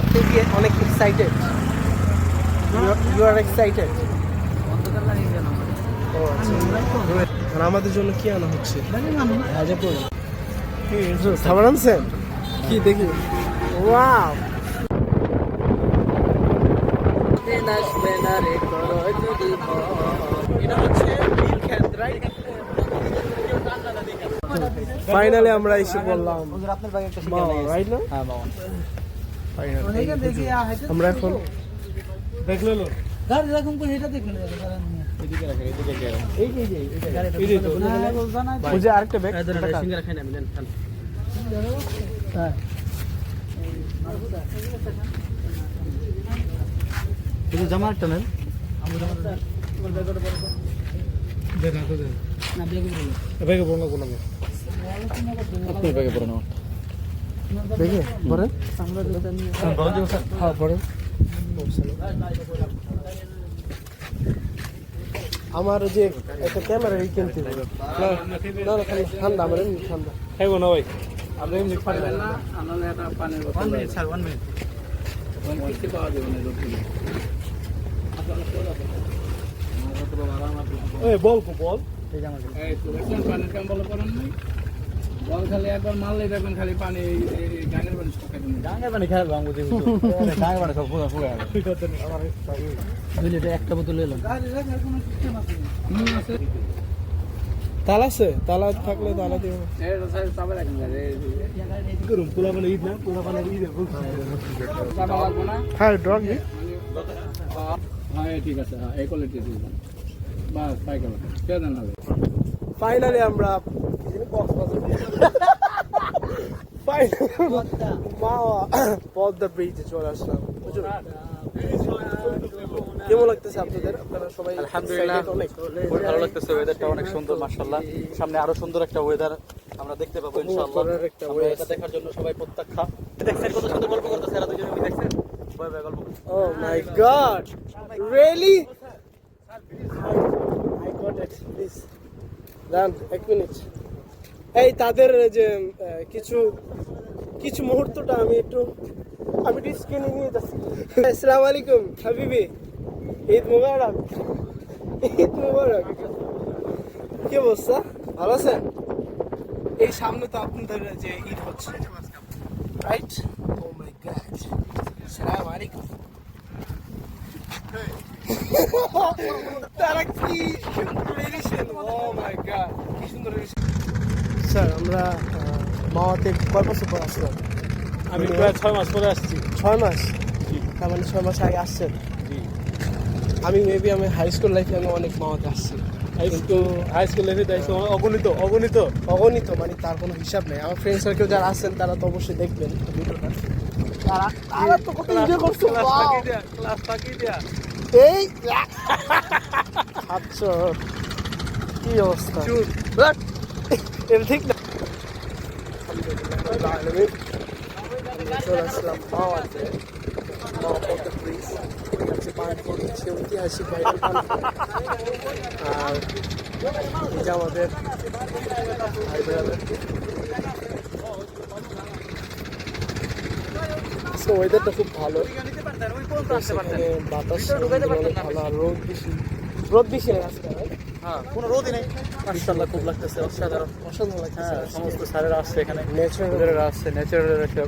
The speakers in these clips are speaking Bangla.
আপনি কি অনেক এক্সাইটেড ইউ আর এক্সাইটেড ও আর আমাদের জন্য কি আনা হচ্ছে? খাবার আনছেন? কি দেখি। ওয়াও। এটা হচ্ছে? ফাইনালি আমরা এসে বললাম। হ্যাঁ. আমরা এখন দেখলে আরেকটা ব্যাগ হ্যাঁ। জামা একটা নেন। দেন হাতে দেন না বেগে কোনো পরে আমরা দুটো নিয়ে হ্যাঁ পরে আমার যে একটা ক্যামেরা কিনতে না না ঠান্ডা আমার ঠান্ডা। খাইবো না ভাই। আমরা এমনি ঠান্ডা আনালে একটা পানির বোতল 1 মিনিট স্যার 1 মিনিট কোন কিছু পাওয়া যাবে না রোদ্দুরে ওই বল বল। এই জামা এই তো দেখছেন পানির কাম বলো করেন নাই। বল খালি একবার দেখবেন খালি পানি গাঙের পানি শুকাই দেবেন ডাঙ্গা পানি খেলব আমি বুঝি ডাঙ্গা পানি সব পুরো পুরো ঠিক আছে আমার দুই একটা বোতল এলাম। তালা আছে? তালা থাকলে তালা যে- করুম পোলা মানে ঈদ না? পোলা মানে ঈদ হ্যাঁ ড্রগ হ্যাঁ ঠিক আছে হ্যাঁ এই কোয়ালিটি ফাইনালি আমরা পদ্মা ব্রিজে চলে আসলাম? কেমন লাগতেছে আপনাদের? আপনারা সবাই আলহামদুলিল্লাহ খুব ভালো লাগতেছে ওয়েদারটা অনেক সুন্দর মাশাআল্লাহ। সামনে আরও সুন্দর একটা ওয়েদার আমরা দেখতে পাবো ইনশাআল্লাহ। এটা দেখার জন্য সবাই প্রত্যাখ্যা দেখছেন কত সুন্দর গল্প করতেছে এরা দুজনে মিলে দেখছেন? ভয় ভয় গল্প করতেছে। Please. দান এক মিনিট এই তাদের যে কিছু কিছু মুহূর্তটা আমি একটু আমি একটু স্ক্রিনে নিয়ে যাচ্ছি। আসসালামু আলাইকুম, হাবিবি। ঈদ মুবারক। ঈদ মুবারক। কি অবস্থা? ভালো আছেন? এই সামনে তো আপনাদের যে ঈদ হচ্ছে। রাইট ও মাই গড আসসালামু আলাইকুম। তারা কি রিলেশন ও মাই গড কি সুন্দর স্যার আমরা মাওয়াতে কয় বছর পর আসলাম। আমি প্রায় ছয় মাস পরে আসছি। ছয় মাস? তার মানে ছয় মাস আগে আসছেন? আমি মেবি আমি হাই স্কুল লাইফে আমি অনেক মাওয়াতে আসছি। কিন্তু হাই স্কুল লেভে দেখছ অগণিত অগণিত। অগণিত মানে তার কোনো হিসাব নেই। আমার ফ্রেন্ড সার্কেল যারা আছেন তারা তো অবশ্যই দেখবেন। ভিডিওটা তারা তারা তো কত এনজয় করছে wow! ক্লাস ফাঁকি দিয়া। এই আচ্ছা কি অবস্থা চুপ বাট এটা ঠিক না চলে আসলাম মাওয়াতে মাওয়া পদ্মা ব্রিজ হচ্ছে পানপুর হচ্ছে ঐতিহাসিক ভাইরাল পানপুর আর এই যে আমাদের ভাই ওয়েদারটা খুব ভালো। বাতাস ভালো আর রোদ বেশি। রোদ বেশি নেই আজকে হ্যাঁ। কোনো রোদই নেই। মাশাআল্লাহ খুব লাগতেছে। অসাধারণ অসাধারণ লাগতেছে হ্যাঁ সমস্ত স্যারেরা আসছে এখানে। ন্যাচারাল স্যারেরা আসছে ন্যাচারাল একটা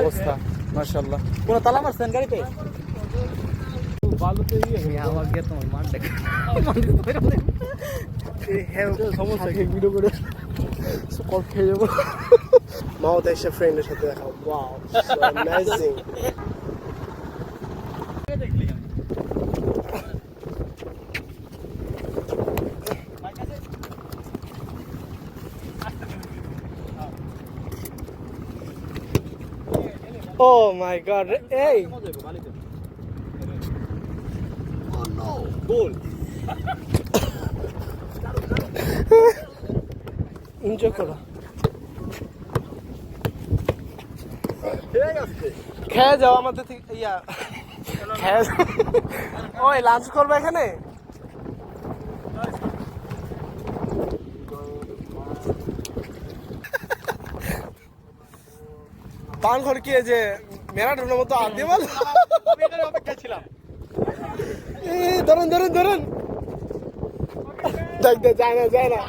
অবস্থা মাশাআল্লাহ। কোনো তালা মারছেন গাড়িতে? দেখে সমস্যা ভিডিও করে কল খেয়ে যাব। মাও দেশে ফ্রেন্ডের সাথে দেখা wow amazing oh my god এই গোল এনজয় করো খেয়ে যাও আমাদের থেকে, ইয়া। খেয়ে ওই লাঞ্চ করবে এখানে? পান কি যে মতো আর দেওয়াল অপেক্ষা ধরুন ধরুন ধরুন। দেখ দেখ, যায় না যায় না।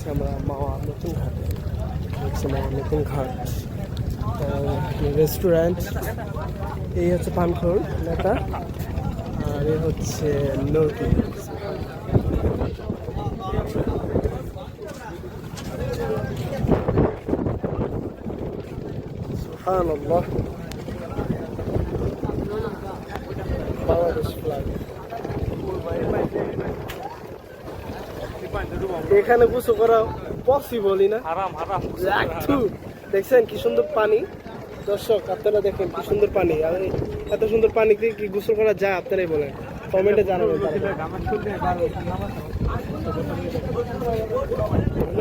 হচ্ছে আমরা মামা নতুন ঘাটে হচ্ছে মাওয়া নতুন ঘাট রেস্টুরেন্ট এই হচ্ছে পানখোর নেতা, আর এ হচ্ছে নদী সুবহানাল্লাহ। এখানে গোসল করা পসিবলই না। হারাম হারাম একটু দেখছেন কি সুন্দর পানি। দর্শক আপনারা দেখেন কি সুন্দর পানি। আর এই এত সুন্দর পানিতে কি গোসল করা যায় আপনারাই বলেন। কমেন্টে জানাবেন।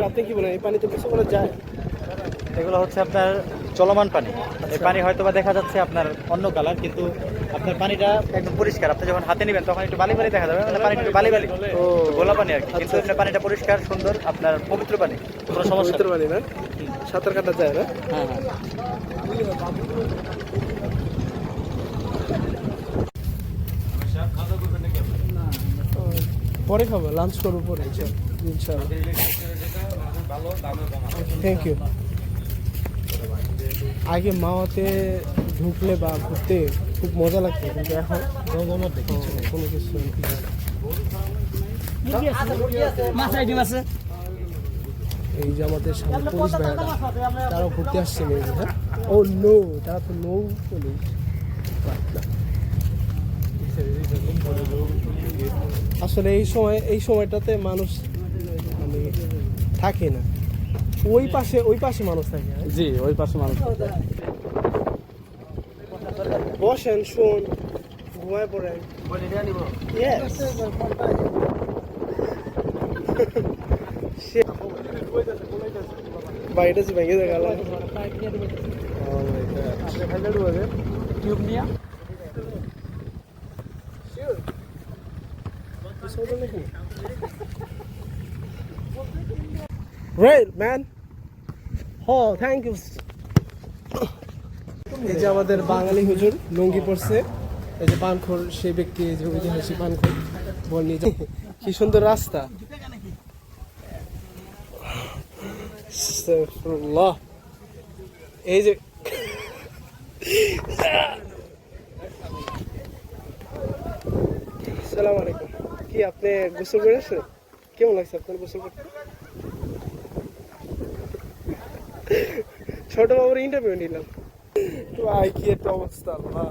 আপনি কি বলেন এই পানিতে গোসল করা যায়? এগুলো হচ্ছে আপনার চলমান পানি। এই পানি হয়তো বা দেখা যাচ্ছে আপনার অন্য কালার কিন্তু আপনার পানিটা একদম পরিষ্কার। আপনি যখন হাতে নেবেন তখন একটু বালি বালি দেখা যাবে। মানে পানিটা একটু বালি বালি। ও। গোলা পানি আর কি। কিন্তু আপনার পানিটা পরিষ্কার সুন্দর আপনার পবিত্র পানি। কোনো সমস্যা পবিত্র নেই। পানি না? সাঁতার কাটা যায় না? হ্যাঁ হ্যাঁ। পরে খাব লাঞ্চ করব পরে ইনশাল্লাহ থ্যাংক ইউ আগে মাওয়াতে ঢুকলে বা ঘুরতে খুব মজা লাগতো কিন্তু এখন কোনো কিছু এই যে আমাদের সামনে পুলিশ ভাইয়ারা তারাও ঘুরতে আসছে হ্যাঁ? ও নো তারা তো নৌ পুলিশ। আসলে এই সময় এই সময়টাতে মানুষ মানে থাকে না। ওই পাশে ওই পাশে মানুষ থাকে হ্যাঁ? জি ওই পাশে মানুষ বসেন শুন ঘুমায় পড়েন Yes. Shit. বাইরে যে ভেঙে দেখা গেল টিউব নিয়ে Great, man. Oh, thank you. এই যে আমাদের বাঙালি হুজুর লুঙ্গি পড়ছে এই যে পানখোর সেই ব্যক্তি যে ঐতিহাসিক পানখোর বল নিয়ে। কি সুন্দর রাস্তা। এই যে সালাম আলাইকুম। কি আপনি গোসল করে আসছেন? কেমন লাগছে আপনার গোসল করতে? ছোট বাবুর ইন্টারভিউ নিলাম। ভাই কি একটা অবস্থা আল্লাহ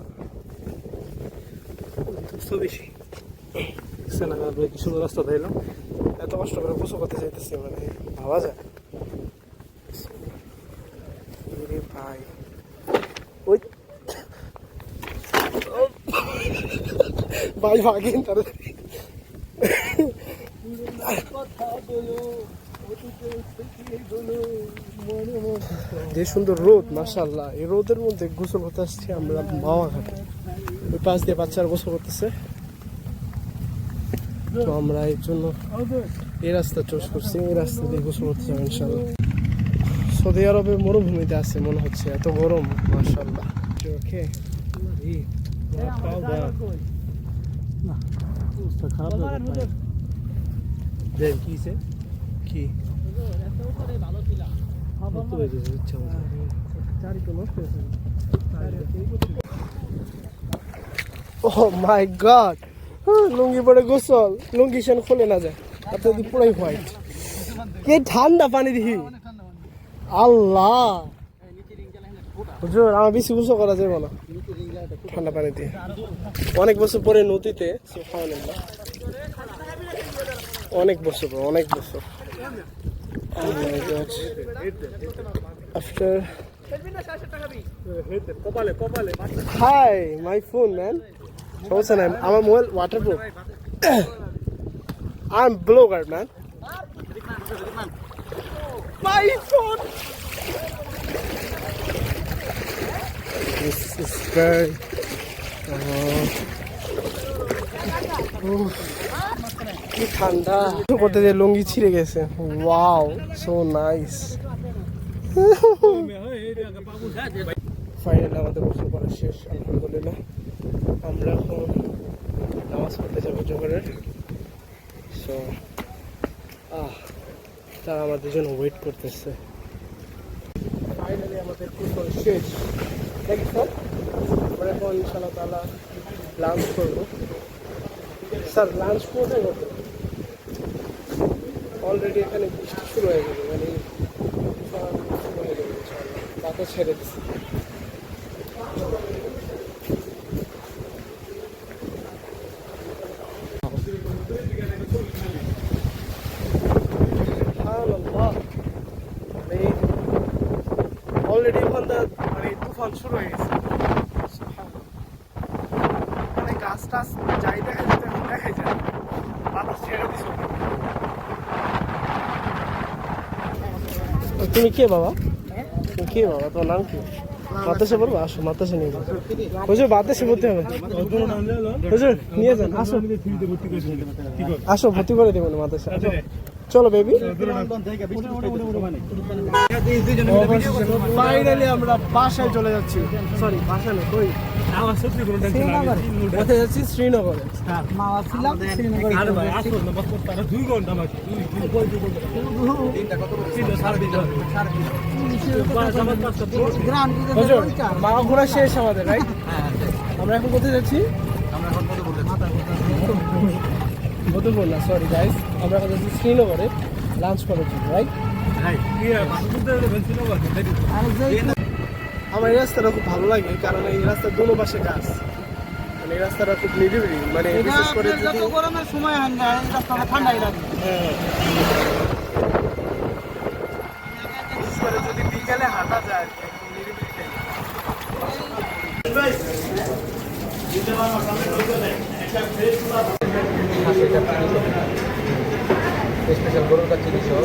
তো বেশি দেখছেন আমি আপনার কি সুন্দর রাস্তা দিলাম এত কষ্ট করে গোসল করতে চাইতেছি মানে ভাবা যায় এরে ভাই ওই ভাই ভাগেন তাড়াতাড়ি যে সুন্দর রোদ মাশাল্লাহ এই রোদের মধ্যে গোসল করতে আসছি আমরা মাওয়া ঘাটে ওই পাশ দিয়ে বাচ্চারা গোসল করতেছে। তো আমরা এর জন্য এই রাস্তা চুজ করছি এই রাস্তা দিয়ে গোসল করতে যাব ইনশাল্লাহ সৌদি আরবে মরুভূমিতে আছে মনে হচ্ছে এত গরম মাশাল্লাহ ওকে? দেখ কি? ও মাই গড। লুঙ্গি পরে গোসল লুঙ্গি সেন খুলে না যায়। আপনার দি পুরাই হোয়াইট। কে ঠান্ডা পানি দেখি আল্লাহ। হুজুর আমার বেশি গোসল করা যাবে না। ঠান্ডা পানি দিয়ে। অনেক বছর পরে নদীতে। অনেক বছর পর অনেক বছর। Oh my god. After. Hi, my phone, man. What's your name? I'm well waterproof. I'm blogger, man. My phone. This is very. Uh, oh. কি ঠান্ডা। করতে যে লুঙ্গি ছিঁড়ে গেছে। ওয়াও সো নাইস ফাইনালি আমাদের গোসল করা শেষ, আলহামদুলিল্লাহ। আমরা এখন নামাজ পড়তে যাব জোহরের। সো আহ, তারা আমাদের জন্য ওয়েট করতেছে। ফাইনালি আমাদের গোসল শেষ। দেখি স্যার আমরা এখন ইনশাল্লাহ তালা লাঞ্চ করব। স্যার লাঞ্চ করতে কত অলরেডি এখানে বৃষ্টি শুরু হয়ে গেছে মানে শুরু হয়ে গেছে ইনশাআল্লাহ। বাতাস ছেড়ে দিচ্ছে মানে অলরেডি ওখান মানে তুফান শুরু হয়ে গেছে সুবহানাল্লাহ। মানে গাছ টাছ যাই দেখা যেতে দেখা যায় বাতাস ছেড়ে দিছে তুমি কে বাবা? কে বাবা? তোমার নাম কি? মাতাসে বলব আসো মাতাসে নিয়ে যাও। হুজুর বাতাসে ভর্তি হবে। হুজুর নিয়ে যান আসো। আসো ভর্তি করে দেবেন মাতাসে চলো বেবি ফাইনালি আমরা বাসায় চলে যাচ্ছি। সরি বাসা না কই? কোথায় যাচ্ছি শ্রীনগরে। মা ঘোরা শেষ আমাদের রাইট আমরা এখন কোথায় যাচ্ছি? না সরি গাইস আমরা এখন যাচ্ছি শ্রীনগরে লাঞ্চ করার জন্য রাইট আমার এই রাস্তাটা খুব ভালো লাগে কারণ এই রাস্তার দুনো পাশে গাছ মানে এই রাস্তাটা খুব নিরিবিলি মানে বিশেষ করে যদি গরমের সময় হয় না এই রাস্তাটা ঠান্ডাই লাগে হ্যাঁ। বিশেষ করে যদি বিকালে হাঁটা যায় আর কি, একটু নিরিবিলি time। স্পেশাল গরুর কাছে দিছো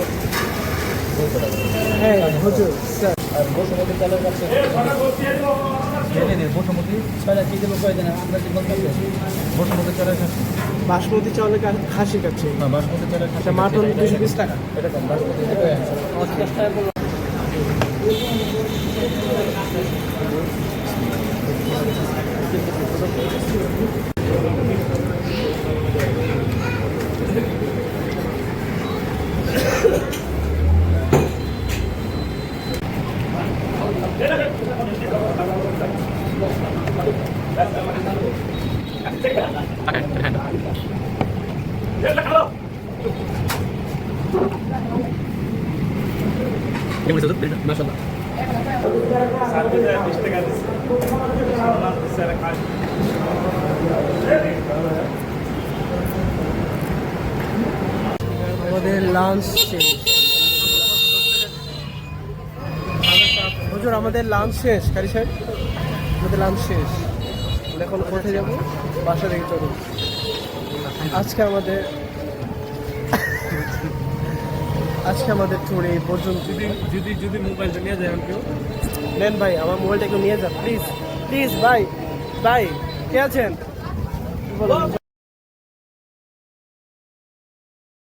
হ্যাঁ হুজুর স্যার আর বসুমতি চালের কাছে জেনে নিন বসুমতি কি দেবো কয়ে দেন আমরা কি বলতে বসুমতি চালের কাছে বাসমতি চাউলের কা- খাসি কাছে হ্যাঁ বাসমতি চালের কাছে আচ্ছা মাটন দুশো বিশ টাকা। এটা কম বাসমতি আমাদের লাঞ্চ আমাদের লাঞ্চ শেষ। কারি সাহেব আমাদের লাঞ্চ শেষ। এখন উঠে যাব বাসা থেকে চলুন। আজকে আমাদের আজকে আমাদের ট্যুর এই পর্যন্ত। যদি যদি যদি মোবাইলটা নিয়ে যায় কেউ নেন ভাই আমার মোবাইলটা একটু নিয়ে যান প্লিজ প্লিজ ভাই ভাই কে আছেন? বলুন?